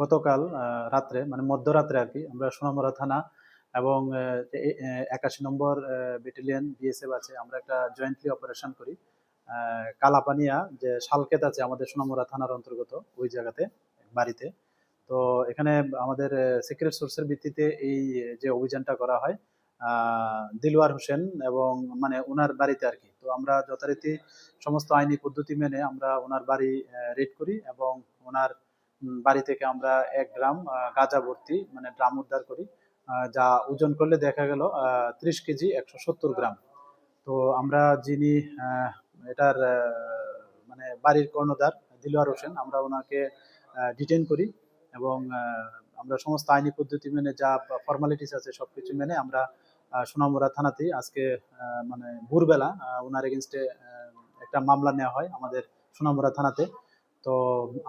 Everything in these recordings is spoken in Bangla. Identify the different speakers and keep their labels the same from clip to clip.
Speaker 1: গতকাল রাত্রে মানে মধ্যরাত্রে আর কি, আমরা সোনামরা থানা এবং একাশি নম্বর ব্যাটালিয়ন বিএসএফ আছে, আমরা একটা জয়েন্টলি অপারেশন করি। কালাপানিয়া যে শালকেত আছে আমাদের সোনামরা থানার অন্তর্গত, ওই জায়গাতে, বাড়িতে। তো এখানে আমাদের সিক্রেট সোর্সের ভিত্তিতে এই যে অভিযানটা করা হয় দিলওয়ার হোসেন এবং মানে ওনার বাড়িতে আর কি। তো আমরা যথারীতি সমস্ত আইনি পদ্ধতি মেনে আমরা ওনার বাড়ি রেড করি এবং ওনার বাড়ি থেকে আমরা এক গ্রাম গাঁজা ভর্তি মানে ড্রাম উদ্ধার করি যা ওজন করলে দেখা গেল ত্রিশ কেজি একশো সত্তর গ্রাম। তো আমরা যিনি এটার মানে বাড়ির কর্ণধার দিলওয়ার হোসেন আমরা ওনাকে ডিটেন করি এবং আমরা সমস্ত আইনি পদ্ধতি মেনে যা ফর্মালিটিস আছে সব কিছু মেনে আমরা আহ, সোনামুড়া থানাতেই আজকে মানে ভোরবেলা ওনার এগেনস্টে একটা মামলা নেওয়া হয় আমাদের সোনামুড়া থানাতে। তো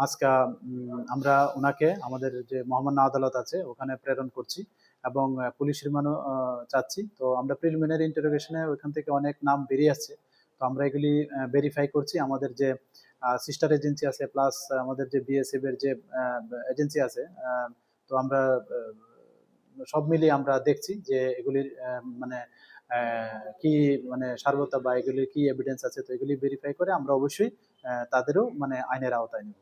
Speaker 1: আজকে আমরা ওনাকে, আমাদের যে মহামান্য আদালত আছে, ওখানে প্রেরণ করছি এবং পুলিশ রিমান্ডও চাচ্ছি। তো আমরা প্রিলিমিনারি ইন্টারোগেশনে ওইখান থেকে অনেক নাম বেরিয়ে আসছে। তো আমরা এগুলি ভেরিফাই করছি। আমাদের যে সিস্টার এজেন্সি আছে প্লাস আমাদের যে বিএসএফ এর যে এজেন্সি আছে তো আমরা সব মিলিয়ে আমরা দেখছি যে এগুলির মানে কি মানে সার্বতা বা এগুলির কি এভিডেন্স আছে, তো এগুলি ভেরিফাই করে আমরা অবশ্যই তাদেরও মানে আইনের আওতায় নেব।